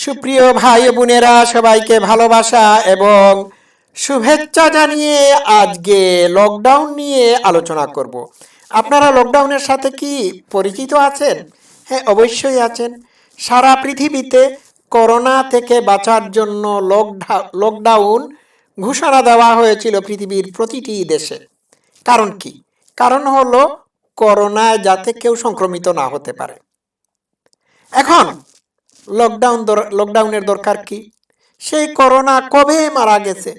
সুপ্রিয় ভাই বোনেরা, সবাইকে ভালোবাসা এবং শুভেচ্ছা জানিয়ে আজকে লকডাউন নিয়ে আলোচনা করব। আপনারা লকডাউনের সাথে কি পরিচিত আছেন? হ্যাঁ অবশ্যই আছেন। সারা পৃথিবীতে করোনা থেকে বাঁচার জন্য লকডা- লকডাউন ঘোষণা দেওয়া হয়েছিল পৃথিবীর প্রতিটি দেশে। কারণ কি? কারণ হলো করোনায় যাতে কেউ সংক্রমিত না হতে পারে। এখন লকডাউন লকডাউনের দরকার কি? সেই করোনা কবে মারা গেছে?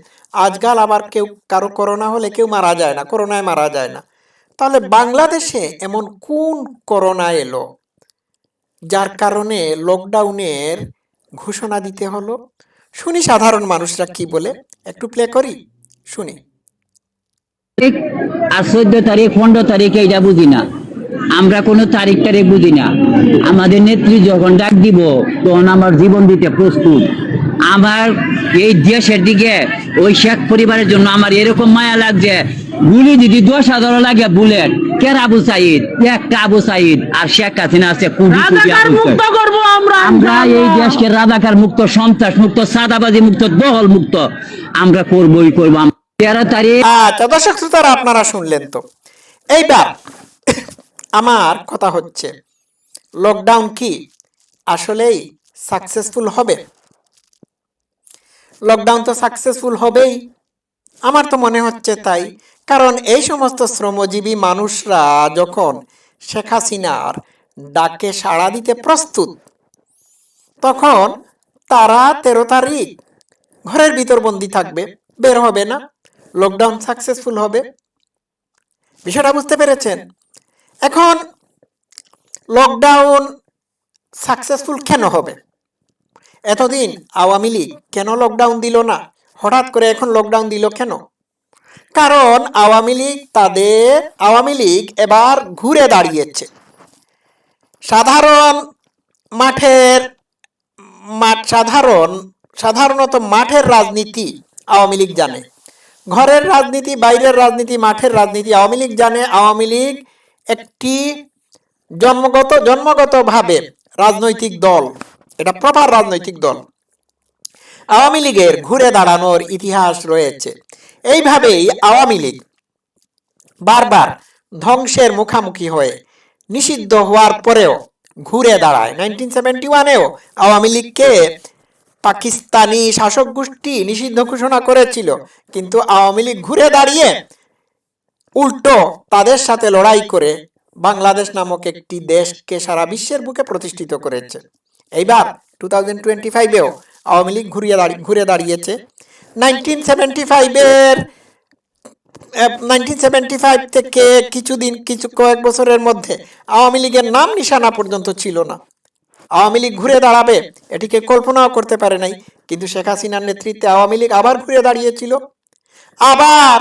আজকাল আবার কেউ, কারও করোনা হলে কেউ মারা যায় না করোনায় মারা যায় না। তাহলে বাংলাদেশে এমন কোন করোনা এলো, যার কারণে লকডাউনের ঘোষণা দিতে হলো? শুনি সাধারণ মানুষরা কি বলে, একটু প্লে করি? শুনি। চোদ্দ তারিখ, পনেরো তারিখ এইটা বুঝি না। আমরা কোনো তারিখ তারিখ বুঝি না। আমাদের নেত্রী যখন ডাক দিব তখন আমার জীবন দিতে প্রস্তুত। আমার এই দেশের দিকে ওই শেখ পরিবারের জন্য আমার এরকম মায়া লাগছে। গুলি যদি দশ হাজার লাগে বুলেট কের আবু সাইদ? একটা আবু সাইদ আর শেখ হাসিনা আছে আমরা এই দেশকে রাজাকার মুক্ত সন্ত্রাস মুক্ত সাদাবাজি মুক্ত দহল মুক্ত। আমরা করবই করব। তেরো তারিখ আচ্ছা দর্শক শ্রোতারা আপনারা শুনলেন তো। এইবার আমার কথা হচ্ছে। লকডাউন কি? আসলেই সাকসেসফুল হবে? লকডাউন তো সাকসেসফুল হবেই। আমার তো মনে হচ্ছে তাই। কারণ এই সমস্ত শ্রমজীবী মানুষরা যখন শেখ হাসিনার ডাকে সাড়া দিতে প্রস্তুত তখন তারা তেরো তারিখ ঘরের ভিতর বন্দি থাকবে বের হবে না। লকডাউন সাকসেসফুল হবে। বিষয়টা বুঝতে পেরেছেন? এখন লকডাউন সাকসেসফুল কেন হবে? এতদিন আওয়ামী লীগ কেন লকডাউন দিল না? হঠাৎ করে এখন লকডাউন দিল কেন? কারণ আওয়ামী লীগ তাদের আওয়ামী লীগ এবার ঘুরে দাঁড়িয়েছে। সাধারণ মাঠের মাঠ সাধারণ সাধারণত মাঠের রাজনীতি আওয়ামী লীগ জানে। ঘরের রাজনীতি বাইরের রাজনীতি মাঠের রাজনীতি আওয়ামী লীগ জানে। আওয়ামী লীগ একটি জন্মগত, জন্মগতভাবে রাজনৈতিক দল। এটা প্রপার রাজনৈতিক দল। আওয়ামী লীগের ঘুরে দাঁড়ানোর ইতিহাস রয়েছে। এইভাবেই আওয়ামী লীগ বারবার ধ্বংসের মুখামুখি হয়ে নিষিদ্ধ হওয়ার পরেও ঘুরে দাঁড়ায়। নাইনটিন সেভেন্টি ওয়ানেও আওয়ামী লীগকে পাকিস্তানি শাসক গোষ্ঠী নিষিদ্ধ ঘোষণা করেছিল। কিন্তু আওয়ামী লীগ ঘুরে দাঁড়িয়ে উল্টো, তাদের সাথে লড়াই করে বাংলাদেশ নামক একটি দেশকে সারা বিশ্বের বুকে প্রতিষ্ঠিত করেছে। এইবার টু থাউজেন্ড টোয়েন্টি ফাইভেও আওয়ামী লীগ ঘুরিয়ে দাঁড়িয়ে ঘুরে দাঁড়িয়েছে। নাইনটিন সেভেন্টি ফাইভের নাইনটিন সেভেন্টি ফাইভ থেকে কিছুদিন, কিছু কয়েক বছরের মধ্যে আওয়ামী লীগের নাম নিশানা পর্যন্ত ছিল না। আওয়ামী লীগ ঘুরে দাঁড়াবে, এটিকে কল্পনাও করতে পারে নাই, কিন্তু শেখ হাসিনার নেতৃত্বে আওয়ামী লীগ আবার ঘুরে দাঁড়িয়েছিল। আবার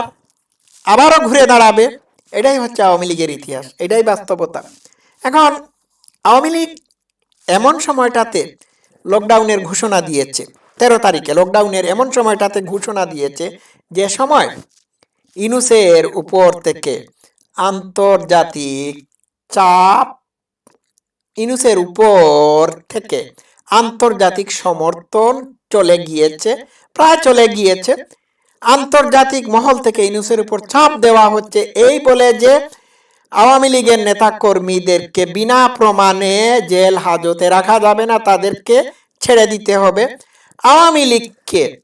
আবারও ঘুরে দাঁড়াবে। এটাই হচ্ছে আওয়ামী লীগের ইতিহাস, এটাই বাস্তবতা। এখন আওয়ামী লীগ এমন সময়টাতে লকডাউনের ঘোষণা দিয়েছে, তেরো তারিখে লকডাউনের এমন সময়টাতে ঘোষণা দিয়েছে যে সময় ইনুসের উপর থেকে আন্তর্জাতিক চাপ ইনুসের উপর থেকে আন্তর্জাতিক সমর্থন চলে গিয়েছে, প্রায় চলে গিয়েছে। আন্তর্জাতিক মহল থেকে ইনুসের উপর চাপ দেওয়া হচ্ছে। এই বলে যে আওয়ামী লীগের নেতা কর্মীদেরকে বিনা প্রমাণে জেল হাজতে রাখা যাবে না, তাদেরকে ছেড়ে দিতে হবে। আওয়ামী লীগকে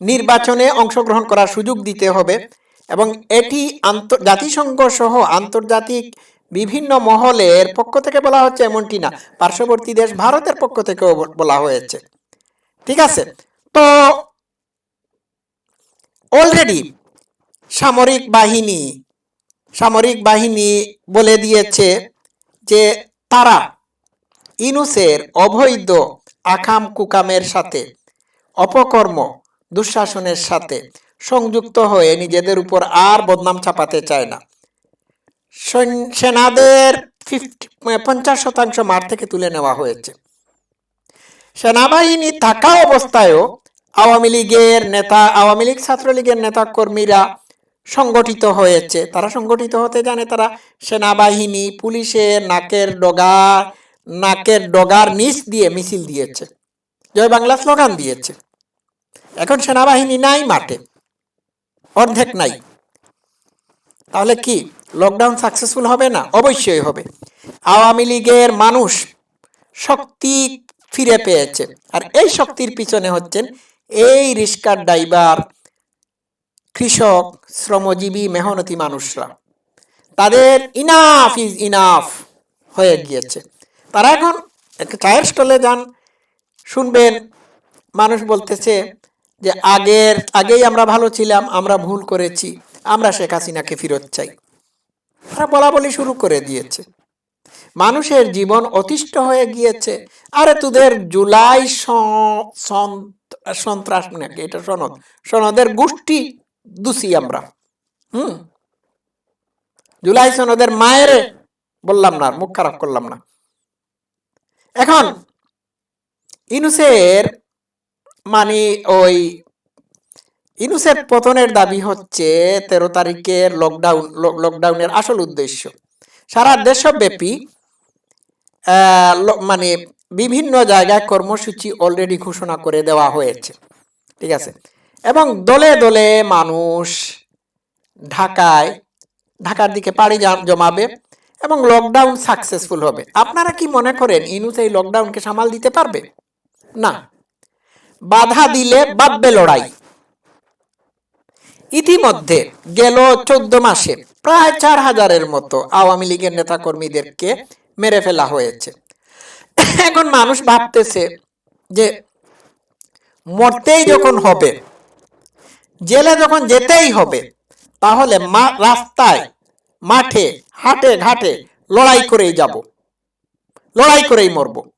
নির্বাচনে অংশগ্রহণ করার সুযোগ দিতে হবে এবং এটি আন্ত- জাতিসংঘ সহ আন্তর্জাতিক বিভিন্ন মহলের পক্ষ থেকে বলা হচ্ছে এমনটি না। পার্শ্ববর্তী দেশ ভারতের পক্ষ থেকেও বলা হয়েছে। ঠিক আছে? তো অলরেডি সামরিক বাহিনী সামরিক বাহিনী বলে দিয়েছে যে তারা ইনুসের অবৈধ আকাম কুকামের সাথে, অপকর্ম, দুঃশাসনের সাথে সংযুক্ত হয়ে নিজেদের উপর আর বদনাম চাপাতে চায় না। সেনাদের ফিফটি, পঞ্চাশ শতাংশ মার থেকে তুলে নেওয়া হয়েছে। সেনাবাহিনী থাকা অবস্থায়ও আওয়ামী লীগের নেতা, আওয়ামী লীগ ছাত্রলীগের নেতা কর্মীরা সংগঠিত হয়েছে। তারা সংগঠিত হতে জানে তারা সেনাবাহিনী, পুলিশের নাকের ডগা, নাকের ডগার নিচ দিয়ে মিছিল দিয়েছে। জয় বাংলা স্লোগান দিয়েছে। এখন সেনাবাহিনী নাই মাঠে। অর্ধেক নাই। তাহলে কি লকডাউন সাকসেসফুল হবে না? অবশ্যই হবে। আওয়ামী লীগের মানুষ শক্তি ফিরে পেয়েছে। আর এই শক্তির পিছনে হচ্ছেন এই রিস্কার ড্রাইভার, কৃষক, শ্রমজীবী, মেহনতি মানুষরা। তাদের ইনাফ ইজ ইনাফ হয়ে গিয়েছে। তারা এখন চায়ের স্টলে যান, শুনবেন, মানুষ বলতেছে যে আগের, আগেই আমরা ভালো ছিলাম, আমরা ভুল করেছি, আমরা শেখ হাসিনাকে ফেরত চাই। তারা বলা বলি শুরু করে দিয়েছে। মানুষের জীবন অতিষ্ঠ হয়ে গিয়েছে। আরে তোদের জুলাই সন্ত্রাস নাকি? এটা সনদ। সনদের গোষ্ঠী দুষি আমরা। হুম? জুলাই সনদের মায়ের বললাম না মুখ খারাপ করলাম না। এখন ইনুসের মানে ওই ইনুসের পতনের দাবি হচ্ছে তেরো তারিখের লকডাউন লকডাউনের আসল উদ্দেশ্য। সারা দেশব্যাপী মানে বিভিন্ন জায়গায় কর্মসূচি অলরেডি ঘোষণা করে দেওয়া হয়েছে। ঠিক আছে? এবং দলে দলে মানুষ ঢাকায় ঢাকার দিকে পাড়ি জমাবে এবং লকডাউন সাকসেসফুল হবে। আপনারা কি মনে করেন ইনুস এই লকডাউনকে সামাল দিতে পারবে? না। বাধা দিলে বাঁধবে লড়াই। ইতিমধ্যে গেল চোদ্দ মাসে, প্রায় চার হাজারের মতো আওয়ামী লীগের নেতা কর্মীদেরকে মেরে ফেলা হয়েছে। এখন মানুষ ভাবতেছে যে মরতেই যখন হবে, জেলে যখন যেতেই হবে, তাহলে মা- রাস্তায়, মাঠে, হাটে ঘাটে লড়াই করেই যাব, লড়াই করেই মরব।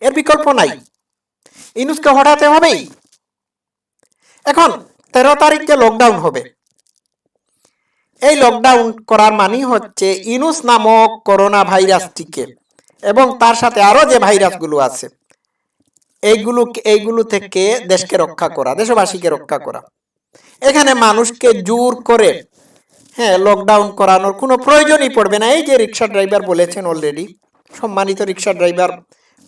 এর বিকল্প নাই। ইনুসকে হটাতে হবেই এখন তেরো তারিখে লকডাউন হবে। এই লকডাউন করার মানেই হচ্ছে ইনুস নামক করোনা ভাইরাসটিকে এবং তার সাথে আরও যে ভাইরাসগুলো আছে, এইগুলো এইগুলো থেকে দেশকে রক্ষা করা, দেশবাসীকে রক্ষা করা। এখানে মানুষকে জোর করে হ্যাঁ লকডাউন করানোর কোনো প্রয়োজনই পড়বে না। এই যে রিক্সা ড্রাইভার বলেছেন অলরেডি সম্মানিত রিক্সা ড্রাইভার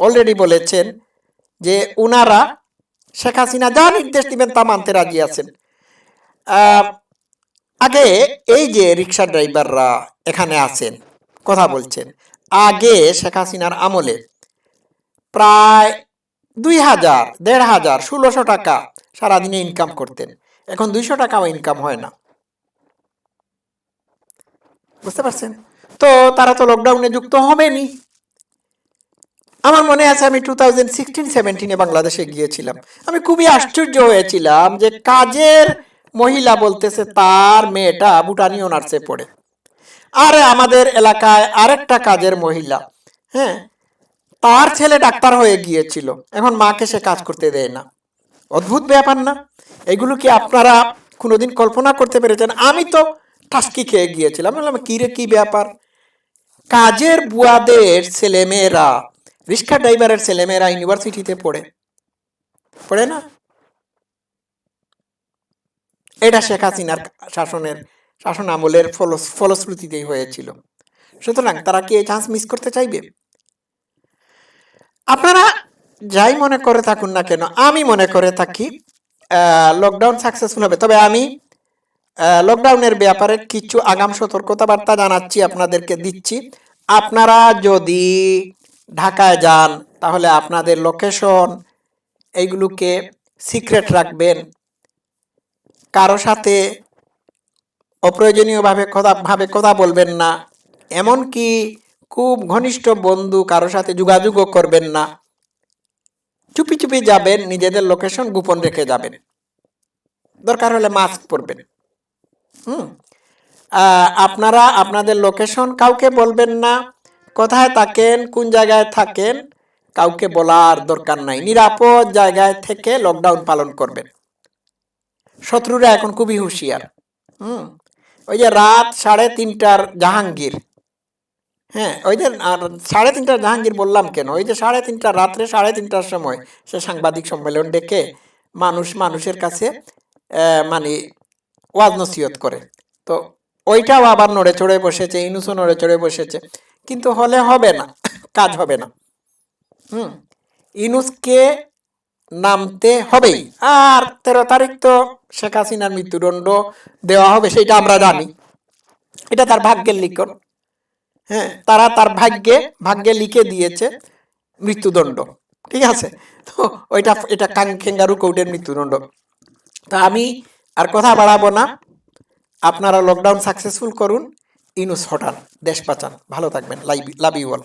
অলরেডি বলেছেন যে উনারা শেখ হাসিনা যা নির্দেশ দিবেন তা মানতে রাজি আছেন। আগে এই যে রিক্সা ড্রাইভাররা এখানে আছেন, কথা বলছেন, আগে শেখ হাসিনার আমলে প্রায় দুই হাজার, দেড় হাজার, ষোলোশো টাকা সারাদিনে ইনকাম করতেন। এখন দুইশো টাকাও ইনকাম হয় না। বুঝতে পারছেন? তো তারা তো লকডাউনে যুক্ত হবেনি আমার মনে আছে আমি টু থাউজেন্ড সিক্সটিন সেভেন্টিনে বাংলাদেশে গিয়েছিলাম। আমি খুবই আশ্চর্য হয়েছিলাম যে কাজের মহিলা বলতেছে তার মেয়েটা বুটানি অনার্সে পড়ে। আর আমাদের এলাকায় আরেকটা কাজের মহিলা হ্যাঁ তার ছেলে ডাক্তার হয়ে গিয়েছিল। এখন মাকে সে কাজ করতে দেয় না। অদ্ভুত ব্যাপার না? এগুলো কি আপনারা কোনোদিন কল্পনা করতে পেরেছেন? আমি তো ঠাসকি খেয়ে গিয়েছিলাম। বললাম কি রে কি ব্যাপার? কাজের বুয়াদের ছেলেমেয়েরা রিক্সা ড্রাইভারের ছেলেমেয়েরা ইউনিভার্সিটিতে পড়ে। পড়ে না? এটা শেখ হাসিনার শাসনের, শাসন আমলের ফলশ্রুতিতেই হয়েছিল। সুতরাং তারা কি এই চান্স মিস করতে চাইবে? আপনারা যাই মনে করে থাকুন না কেন, আমি মনে করে থাকি লকডাউন সাকসেসফুল হবে। তবে আমি লকডাউনের ব্যাপারে কিছু আগাম সতর্কতা বার্তা জানাচ্ছি, আপনাদেরকে দিচ্ছি। আপনারা যদি ঢাকায় যান, তাহলে আপনাদের লোকেশন এইগুলোকে সিক্রেট রাখবেন। কারও সাথে অপ্রয়োজনীয়ভাবে কথা, ভাবে কথা বলবেন না। এমনকি খুব ঘনিষ্ঠ বন্ধু কারও সাথে যোগাযোগও করবেন না। চুপি চুপি যাবেন, নিজেদের লোকেশন গোপন রেখে যাবেন। দরকার হলে মাস্ক পরবেন। হুম। আপনারা, আপনাদের লোকেশন কাউকে বলবেন না। কোথায় থাকেন, কোন জায়গায় থাকেন, কাউকে বলার দরকার নাই। নিরাপদ জায়গায় থেকে লকডাউন পালন করবেন। শত্রুরা এখন খুবই হুঁশিয়ার। হুম? ওই যে রাত সাড়ে তিনটার জাহাঙ্গীর। হ্যাঁ ওই যে আর সাড়ে তিনটার জাহাঙ্গীর বললাম কেন? ওই যে সাড়ে তিনটা, রাত্রে সাড়ে তিনটার সময় সে সাংবাদিক সম্মেলন ডেকে মানুষ মানুষের কাছে মানে ওয়াজ নসিহত করে। তো ওইটাও আবার নড়ে চড়ে বসেছে, ইনুসও নড়ে চড়ে বসেছে। কিন্তু হলে হবে না, কাজ হবে না। হুম, ইনুসকে নামতে হবেই। আর তেরো তারিখ তো শেখ হাসিনার মৃত্যুদণ্ড দেওয়া হবে, সেটা আমরা জানি। এটা তার ভাগ্যের লিখন। হ্যাঁ তারা তার ভাগ্যে ভাগ্যে লিখে দিয়েছে মৃত্যুদণ্ড। ঠিক আছে? তো ওইটা, এটা কাঙ্ক্ষেঙ্গারু কোর্টের মৃত্যুদণ্ড। তা আমি আর কথা বাড়াবো না। আপনারা লকডাউন সাকসেসফুল করুন। ইনুস হটান দেশ পাচান। ভালো থাকবেন। Live love you all.